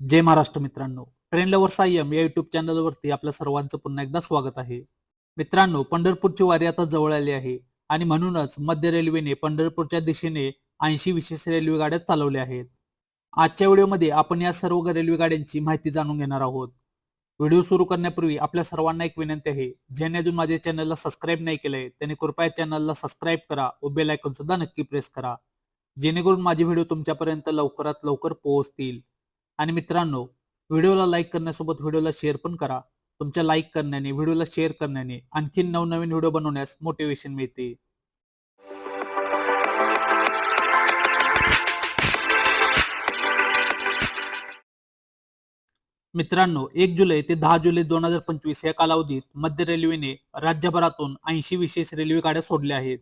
जय महाराष्ट्र मित्रांनो. Train lover Sayam या YouTube चॅनलवरती आपल्या सर्वांचं पुन्हा एकदा स्वागत आहे. मित्रांनो पंढरपूरची वारी आता जवळ आली आहे आणि म्हणूनच मध्य रेल्वेने पंढरपूरच्या दिशेने ऐंशी विशेष रेल्वे गाड्या चालवल्या आहेत. आजच्या व्हिडिओमध्ये आपण या सर्व रेल्वे गाड्यांची माहिती जाणून घेणार आहोत. व्हिडिओ सुरू करण्यापूर्वी आपल्या सर्वांना एक विनंती आहे ज्याने अजून माझ्या चॅनलला सबस्क्राईब नाही केलंय त्याने कृपया चॅनलला सबस्क्राईब करा व बेल आयकॉन सुद्धा नक्की प्रेस करा. जेणेकरून माझे व्हिडिओ तुमच्यापर्यंत लवकरात लवकर पोहोचतील. आणि मित्रांनो व्हिडिओला लाईक करण्यासोबत व्हिडिओला शेअर पण करा. तुमच्या लाईक करण्याने व्हिडिओला शेअर करण्याने आणखीन नवनवीन व्हिडिओ बनवण्यास मोटिवेशन मिळते. मित्रांनो एक जुलै ते दहा जुलै दोन हजार पंचवीस या कालावधीत मध्य रेल्वेने राज्यभरातून ऐंशी विशेष रेल्वे गाड्या सोडल्या आहेत.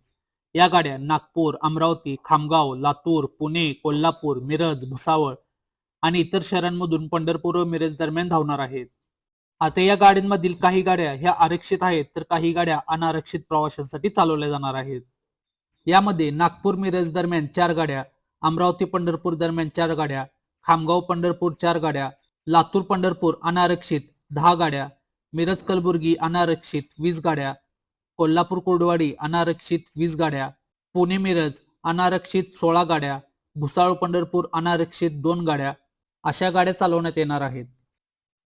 या गाड्या नागपूर अमरावती खामगाव लातूर पुणे कोल्हापूर मिरज भुसावळ आणि इतर शहरांमधून पंढरपूर व मिरज दरम्यान धावणार आहेत. आता या गाड्यांमधील काही गाड्या ह्या आरक्षित आहेत तर काही गाड्या अनारक्षित प्रवाशांसाठी चालवल्या जाणार आहेत. यामध्ये नागपूर मिरज दरम्यान चार गाड्या अमरावती पंढरपूर दरम्यान चार गाड्या खामगाव पंढरपूर चार गाड्या लातूर पंढरपूर अनारक्षित दहा गाड्या मिरज कलबुर्गी अनारक्षित वीस गाड्या कोल्हापूर कुर्डवाडी अनारक्षित वीस गाड्या पुणे मिरज अनारक्षित सोळा गाड्या भुसाळ पंढरपूर अनारक्षित दोन गाड्या अशा गाड्या चालवण्यात येणार आहेत.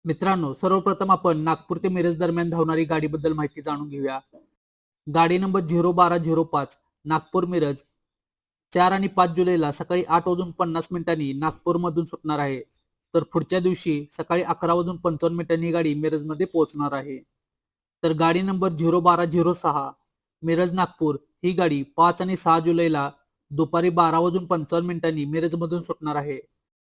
मित्रांनो सर्वप्रथम आपण नागपूर ते मिरज दरम्यान धावणारी गाडीबद्दल माहिती जाणून घेऊया. गाडी नंबर झिरो बारा झिरो पाच नागपूर मिरज चार आणि पाच जुलैला सकाळी आठ वाजून पन्नास मिनिटांनी नागपूरमधून सुटणार आहे. तर पुढच्या दिवशी सकाळी अकरा वाजून पंचावन्न मिनिटांनी ही गाडी मिरजमध्ये पोहोचणार आहे. तर गाडी नंबर झिरो बारा झिरो सहा मिरज नागपूर ही गाडी पाच आणि सहा जुलैला दुपारी बारा वाजून पंचावन्न मिनिटांनी मिरजमधून सुटणार आहे.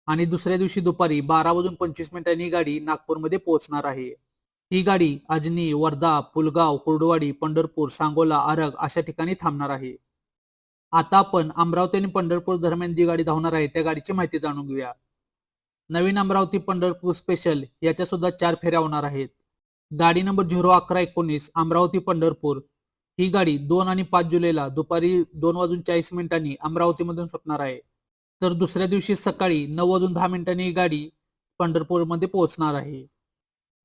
आणि दुसऱ्या दिवशी दुपारी बारा वाजून पंचवीस मिनिटांनी ही गाडी नागपूरमध्ये पोहोचणार आहे. ही गाडी अजनी वर्धा पुलगाव कुर्डवाडी पंढरपूर सांगोला आरग अशा ठिकाणी थांबणार आहे. आता आपण अमरावती आणि पंढरपूर दरम्यान जी गाडी धावणार आहे त्या गाडीची माहिती जाणून घेऊया. नवीन अमरावती पंढरपूर स्पेशल याच्या सुद्धा चार फेऱ्या होणार आहेत. गाडी नंबर झिरो अकरा एकोणीस अमरावती पंढरपूर. ही गाडी दोन आणि पाच जुलैला दुपारी दोन वाजून चाळीस मिनिटांनी अमरावतीमधून सुटणार आहे. तर दुसऱ्या दिवशी सकाळी नऊ वाजून दहा मिनिटांनी ही गाडी पंढरपूरमध्ये पोहोचणार आहे.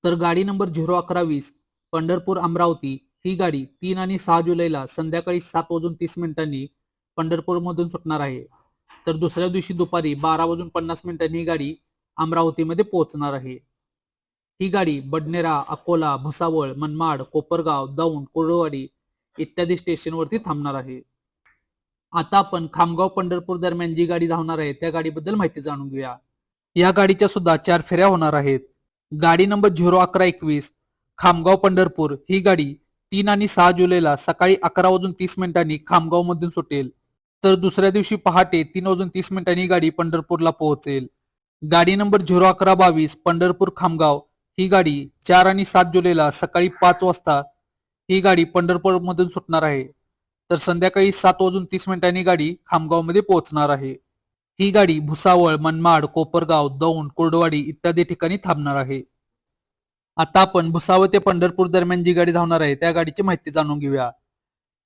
तर गाडी नंबर झिरो अकरा वीस पंढरपूर अमरावती ही गाडी तीन आणि सहा जुलैला संध्याकाळी सात वाजून तीस मिनिटांनी पंढरपूरमधून सुटणार आहे. तर दुसऱ्या दिवशी दुपारी बारा वाजून पन्नास मिनिटांनी ही गाडी अमरावतीमध्ये पोहोचणार आहे. ही गाडी बडनेरा अकोला भुसावळ मनमाड कोपरगाव दौंड कुर्डवाडी इत्यादी स्टेशनवरती थांबणार आहे. आता आपण खामगाव पंढरपूर दरम्यान जी गाडी धावणार आहे त्या गाडीबद्दल माहिती जाणून घेऊया. या गाडीच्या सुद्धा चार फेऱ्या होणार आहेत. गाडी नंबर झिरो अकरा एकवीस खामगाव पंढरपूर. ही गाडी तीन आणि सहा जुलैला सकाळी अकरा वाजून तीस मिनिटांनी खामगाव मधून सुटेल. तर दुसऱ्या दिवशी पहाटे तीन वाजून तीस मिनिटांनी गाडी पंढरपूरला पोहोचेल. गाडी नंबर झिरो अकरा बावीस पंढरपूर खामगाव. ही गाडी चार आणि सात जुलैला सकाळी पाच वाजता ही गाडी पंढरपूर मधून सुटणार आहे. तर संध्याकाळी सात वाजून तीस मिनिटांनी गाडी खामगावमध्ये पोहोचणार आहे. ही गाडी भुसावळ मनमाड कोपरगाव दौंड कोरडवाडी इत्यादी ठिकाणी थांबणार आहे. आता आपण भुसावळ ते पंढरपूर दरम्यान जी गाडी धावणार आहे त्या गाडीची माहिती जाणून घेऊया.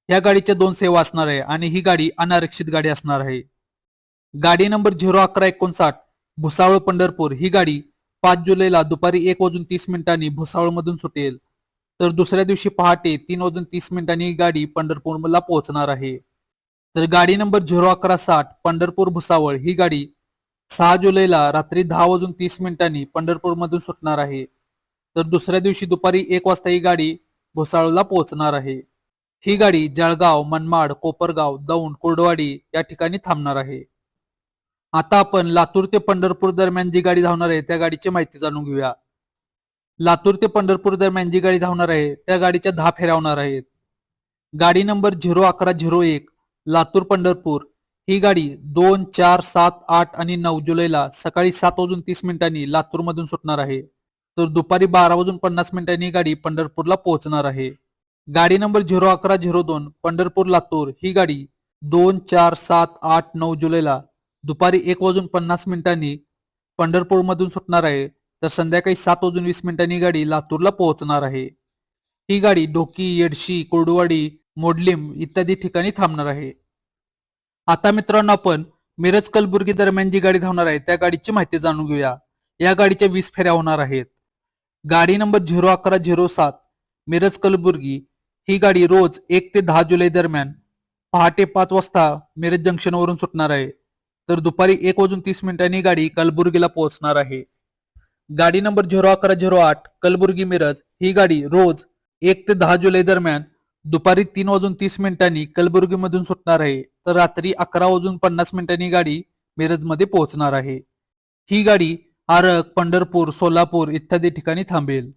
या गाडीच्या दोन सेवा असणार आहे आणि ही गाडी अनारक्षित गाडी असणार आहे. गाडी नंबर झिरो अकरा एकोणसाठ भुसावळ पंढरपूर. ही गाडी पाच जुलैला दुपारी एक वाजून तीस मिनिटांनी भुसावळ मधून सुटेल. तर दुसऱ्या दिवशी पहाटे तीन वाजून तीस मिनिटांनी ही गाडी पंढरपूरला पोहोचणार आहे. तर गाडी नंबर झिरो अकरा साठ पंढरपूर भुसावळ ही गाडी सहा जुलैला रात्री दहा वाजून तीस मिनिटांनी पंढरपूर मधून सुटणार आहे. तर दुसऱ्या दिवशी दुपारी एक वाजता ही गाडी भुसावळला पोहोचणार आहे. ही गाडी जळगाव मनमाड कोपरगाव दौंड कुर्डवाडी या ठिकाणी थांबणार आहे. आता आपण लातूर ते पंढरपूर दरम्यान जी गाडी धावणार आहे त्या गाडीची माहिती जाणून घेऊया. लातूर ते पंढरपूर दरम्यान जी गाडी धावणार आहे त्या गाडीच्या दहा फेऱ्या होणार आहेत. गाडी नंबर झिरो अकरा झिरो एक लातूर पंढरपूर. ही गाडी दोन चार सात आठ आणि नऊ जुलैला सकाळी सात वाजून तीस मिनिटांनी लातूर मधून सुटणार आहे. तर दुपारी बारा वाजून पन्नास मिनिटांनी ही गाडी पंढरपूरला पोहोचणार आहे. गाडी नंबर झिरो अकरा झिरो दोन पंढरपूर लातूर. ही गाडी दोन चार सात आठ नऊ जुलैला दुपारी एक वाजून पन्नास मिनिटांनी पंढरपूर मधून सुटणार आहे. तर संध्याकाळी सात वाजून वीस मिनिटांनी गाडी लातूरला पोहोचणार आहे. ही गाडी ढोकी येडशी कोडवाडी मोडलिम इत्यादी ठिकाणी थांबणार आहे. आता मित्रांनो आपण मिरज कलबुर्गी दरम्यान जी गाडी धावणार आहे त्या गाडीची माहिती जाणून घेऊया. या गाडीच्या वीस फेऱ्या होणार आहेत. गाडी नंबर झिरो अकरा झिरो सात मिरज कलबुर्गी. ही गाडी रोज एक ते दहा जुलै दरम्यान पहाटे पाच वाजता मिरज जंक्शनवरून सुटणार आहे. तर दुपारी एक वाजून तीस मिनिटांनी गाडी कलबुर्गीला पोहोचणार आहे. गाडी नंबर झिरो अकरा झिरो आठ कलबुर्गी मिरज ही गाडी रोज एक ते दहा जुलै दरम्यान दुपारी तीन वाजून तीस मिनिटांनी कलबुर्गी मधून सुटणार आहे. तर रात्री अकरा वाजून पन्नास मिनिटांनी गाडी मिरजमध्ये पोहोचणार आहे. ही गाडी आरक पंढरपूर सोलापूर इत्यादी ठिकाणी थांबेल.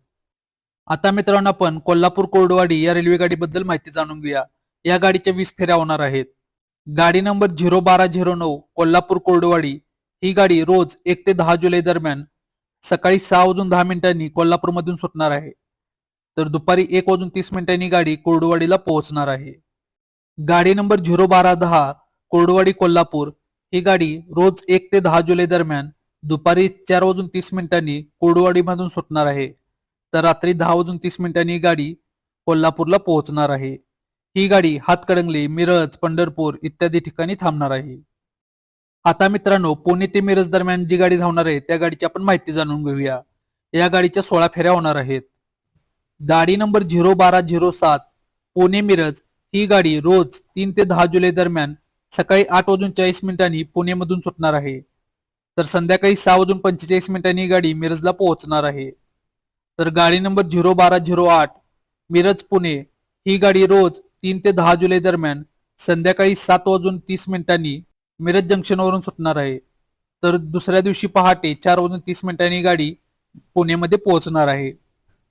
आता मित्रांनो आपण कोल्हापूर कोर्डवाडी या रेल्वे गाडीबद्दल माहिती जाणून घेऊया. या गाडीच्या वीस फेऱ्या होणार आहेत. गाडी नंबर झिरो बारा झिरो नऊ कोल्हापूर कोर्डवाडी ही गाडी रोज एक ते दहा जुलै दरम्यान सकाळी सहा वाजून दहा मिनिटांनी कोल्हापूरमधून सुटणार आहे. तर दुपारी एक वाजून तीस मिनिटांनी गाडी कोरडवाडीला पोहोचणार आहे. गाडी नंबर झिरो बारा दहा कोरडवाडी कोल्हापूर ही गाडी रोज एक ते दहा जुलै दरम्यान दुपारी चार वाजून तीस मिनिटांनी कोरडवाडीमधून सुटणार आहे. तर रात्री दहा वाजून तीस मिनिटांनी गाडी कोल्हापूरला पोहोचणार आहे. ही गाडी हातकणंगले मिरज पंढरपूर इत्यादी ठिकाणी थांबणार आहे. आता मित्रांनो पुणे ते मिरज दरम्यान जी गाडी धावणार आहे त्या गाडीची आपण माहिती जाणून घेऊया. या गाडीच्या सोळा फेऱ्या होणार आहेत. गाडी नंबर झिरो बारा झिरो सात पुणे मिरज ही गाडी रोज तीन ते दहा जुलै दरम्यान सकाळी आठ वाजून चाळीस मिनिटांनी पुणेमधून सुटणार आहे. तर संध्याकाळी सहा वाजून पंचेचाळीस मिनिटांनी ही गाडी मिरजला पोहोचणार आहे. तर गाडी नंबर झिरो बारा झिरो आठ मिरज पुणे ही गाडी रोज तीन ते दहा जुलै दरम्यान संध्याकाळी सात वाजून तीस मिनिटांनी मिरज जंक्शनवरून सुटणार आहे. तर दुसऱ्या दिवशी पहाटे चार वाजून तीस मिनिटांनी गाडी पुण्यामध्ये पोहोचणार आहे.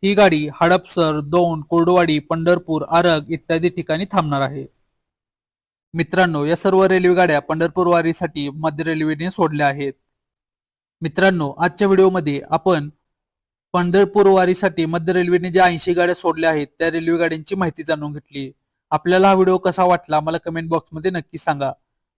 ही गाडी हडपसर दौंड कोरडवाडी पंढरपूर आरग इत्यादी ठिकाणी थांबणार आहे. मित्रांनो या सर्व रेल्वे गाड्या पंढरपूर वारीसाठी मध्य रेल्वेने सोडल्या आहेत. मित्रांनो आजच्या व्हिडिओमध्ये आपण पंढरपूर वारीसाठी मध्य रेल्वेने ज्या ऐंशी गाड्या सोडल्या आहेत त्या रेल्वे गाड्यांची माहिती जाणून घेतली. आपल्याला हा व्हिडिओ कसा वाटला मला कमेंट बॉक्समध्ये नक्की सांगा.